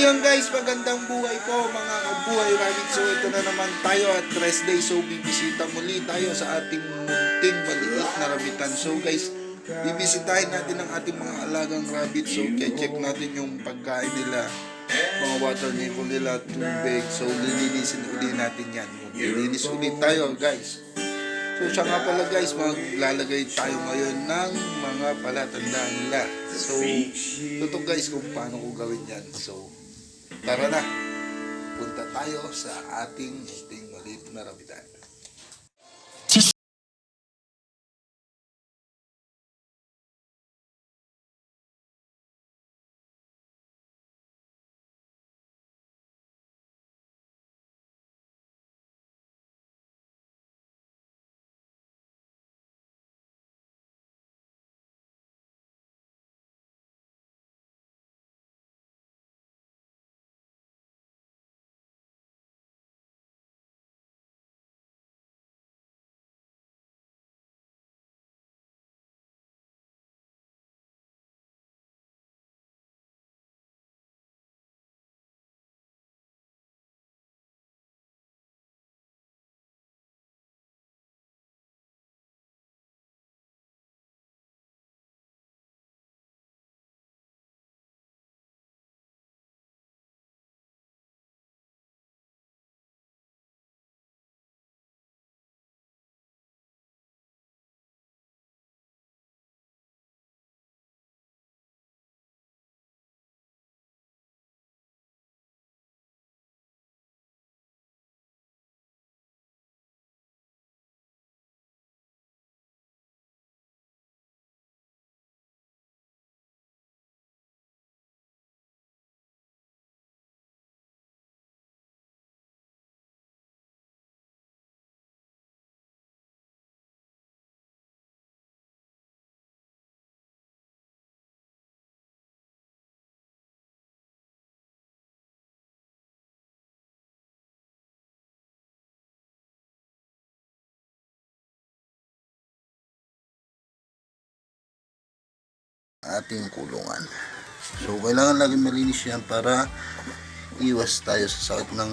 yun guys, magandang buhay po mga kabuhay rabbit. So ito na naman tayo at rest day. So bibisita muli tayo sa ating munting maliit na rabbitan. So guys, bibisitahin natin ang ating mga alagang rabbit. So check natin yung pagkain nila, mga water level nila, tubig. So lilinisin uli natin yan. Lilinis ulit tayo guys. So siya nga pala guys, maglalagay tayo ngayon ng mga palatandaan nila. So, ito guys kung paano ko gawin yan. So, tara na. Punta tayo sa ating munting maliit na rabitan. Ating kulungan. So, kailangan lagi malinis yan para iwas tayo sa sakit ng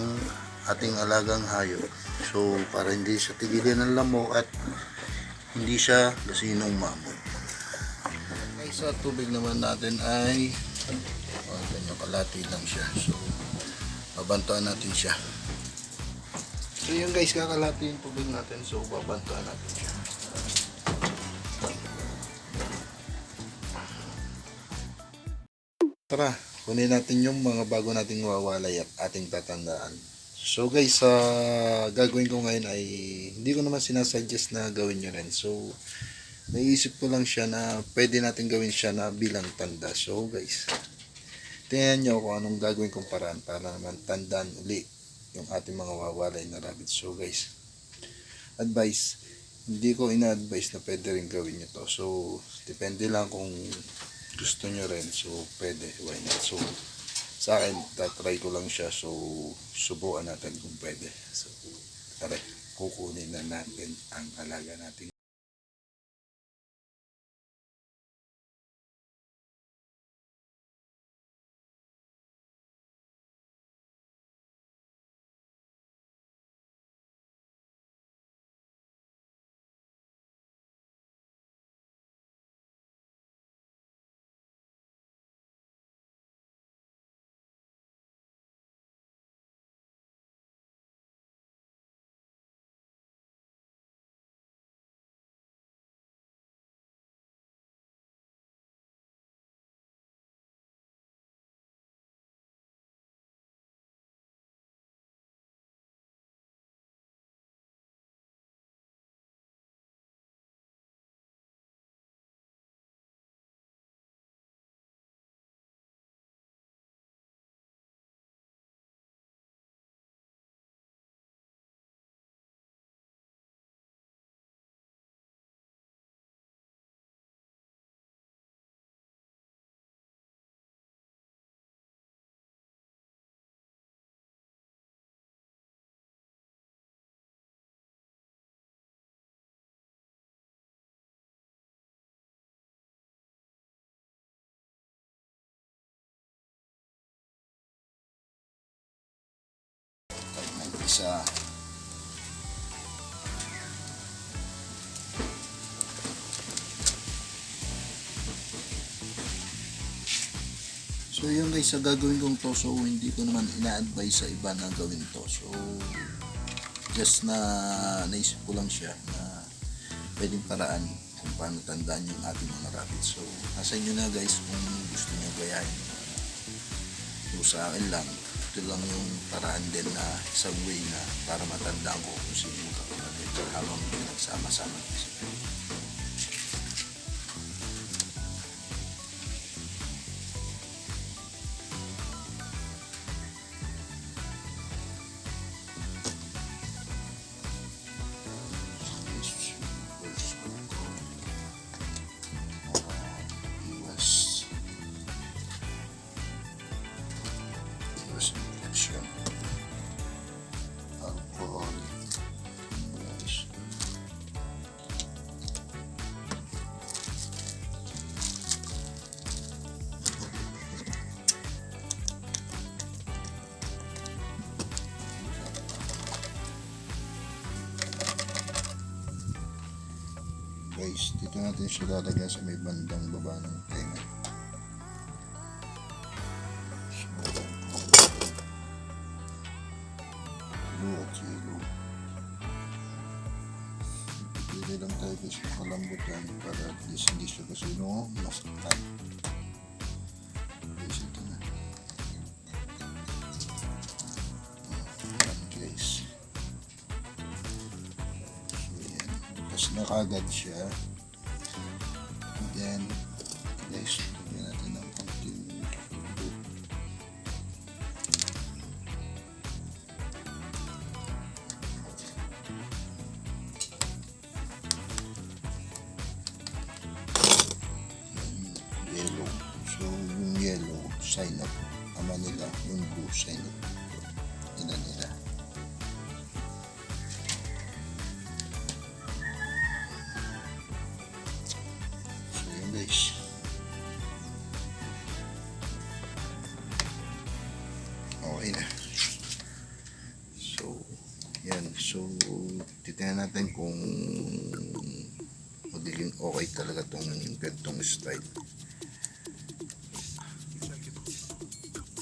ating alagang hayop. So, para hindi siya tigilan ng lamok at hindi siya lasinong mamon. Okay, sa tubig naman natin ay oh, ganyan kalati lang siya. So, babantuan natin siya. So, yun guys, kakalati yung tubig natin. So, babantuan natin siya. Tara, kunin natin yung mga bago nating wawalay at ating tatandaan. So guys, sa gagawin ko ngayon ay hindi ko naman sinasuggest na gawin nyo rin. So, naisip ko lang siya na pwede natin gawin siya na bilang tanda. So guys, tingnan nyo kung anong gagawin kong paraan para naman tandaan uli yung ating mga wawalay na rabbit. So guys, advice, hindi ko ina-advise na pwede rin gawin nyo to. So, depende lang kung gusto nyo rin. So, pwede. Why not? So, sa akin, tatry ko lang siya. So, subukan natin kung pwede. So, tara, kukunin na natin ang alaga natin. Isa. So yun guys, sa gagawin kong to, so hindi ko naman ina-advise sa iba na gawin to. So, just na naisip ko lang siya na pwedeng paraan kung paano tandaan yung ating mga rabbit. So, nasa inyo na guys kung gusto nyo gayahin. So, sa akin lang, ito lang yung paraan din na isang way na para matandaan ko kung sino yung kapatid habang pinagsama-sama Iwas infection. Alcohol. Iwas. Guys, dito natin siya lalagyan sa may bandang baba ng yellow. Pili lang tayo guys ng kalambutan para at least hindi siya kasi no, masaktan. Guys, ito na. Ayan guys. So, yan. Tapos na kagad siya. And then, guys, style.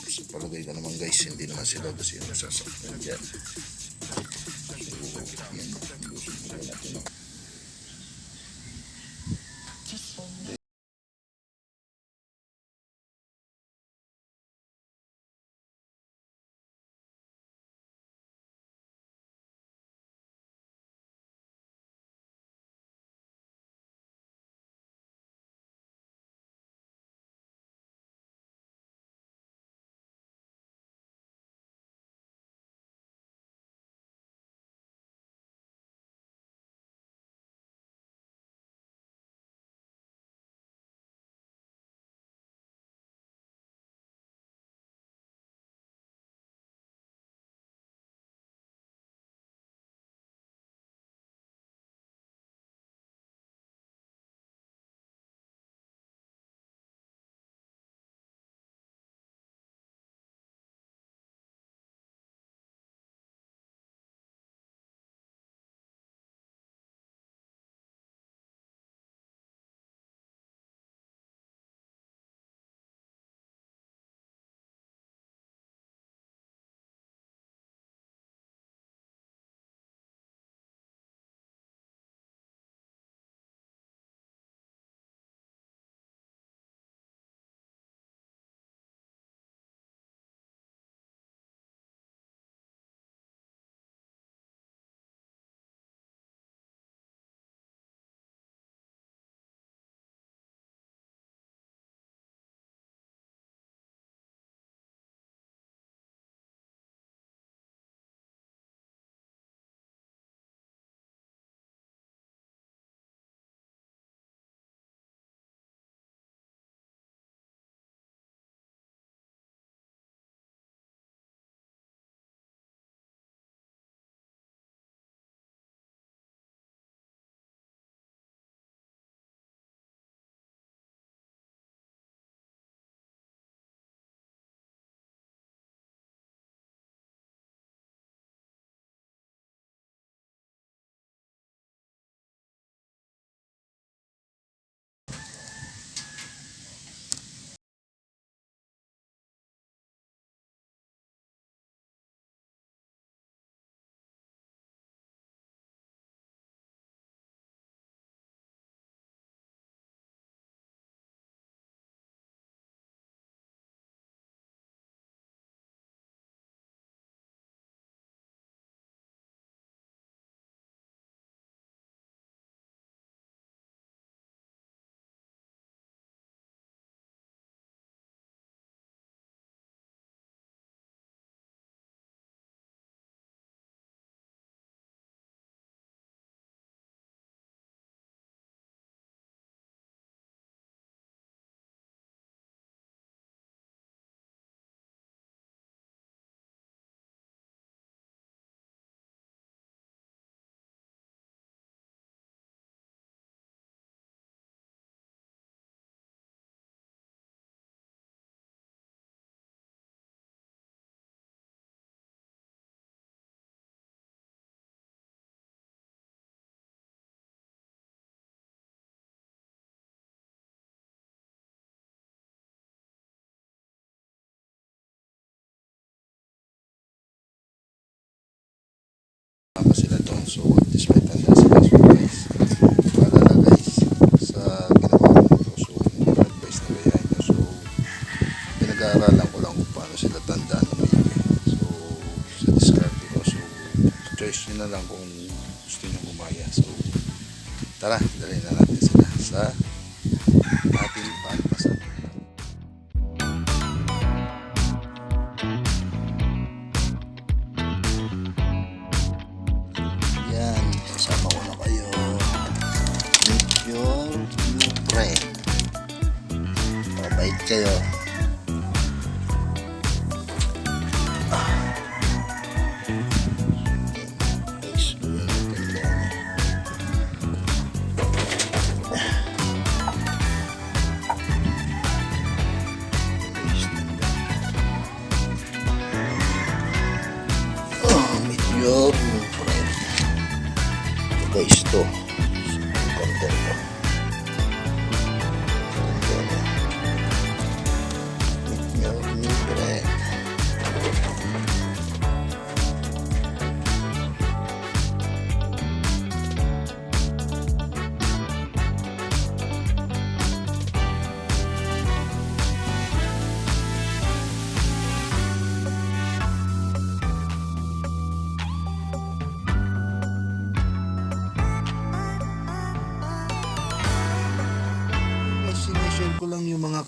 Sa palagay ko naman guys, hindi naman sila kasi nasasaktan dyan. So, may tanda sila. So, guys, paalala guys, sa ginagawa ko to. So, advice na gayahin nyo. So, pinag-aaralan ko lang kung paano sila tandaan ng maigi. So, sa discarte ko. So, choice nyo na lang kung gusto nyo gumaya. So, tara, dalhin na natin sa Mabait kayo. Ah. Guys, gawin natin yan. Oh, meet your new friend. Ito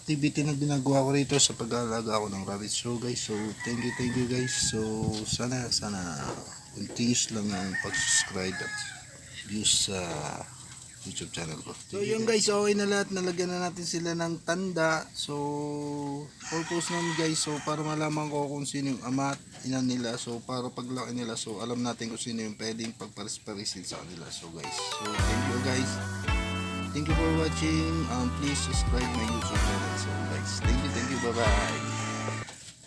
activity na ginagawa ko rito sa pag-aalaga ko ng rabbit. So guys, so thank you, thank you guys. So sana, sana continuous lang ang pag-subscribe at views sa YouTube channel ko. So yun guys, okay na lahat. Nalagyan na natin sila ng tanda. So, purpose namin guys, so para malaman ko kung sino yung ama at ina nila. So, para paglaki nila, so alam natin kung sino yung pwedeng pagparis-parisin sa kanila. So guys, so thank you guys. Thank you for watching. Um, please subscribe my YouTube channel. So guys, thank you, thank you. Bye bye.